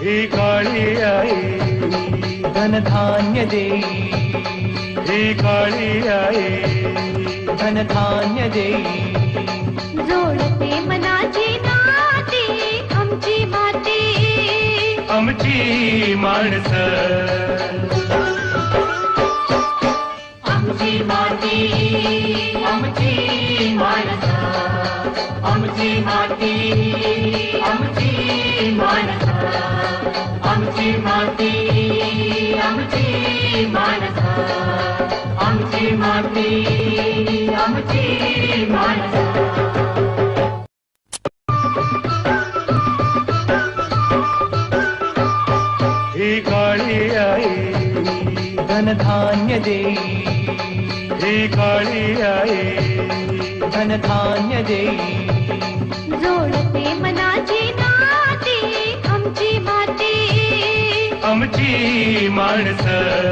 ही आई। धनधान्य देई ही काळी आई। धनधान्य देई जोडते मनाची नाती आमची माती आमची माणसं आमची माती आमची माती आमची माणसं आमची माती आमची माणसं आमची माती आमची माणसं ही काळी आई आई धनधान्य देई जोडते मनाची नाती आमची माती. आमची माणसं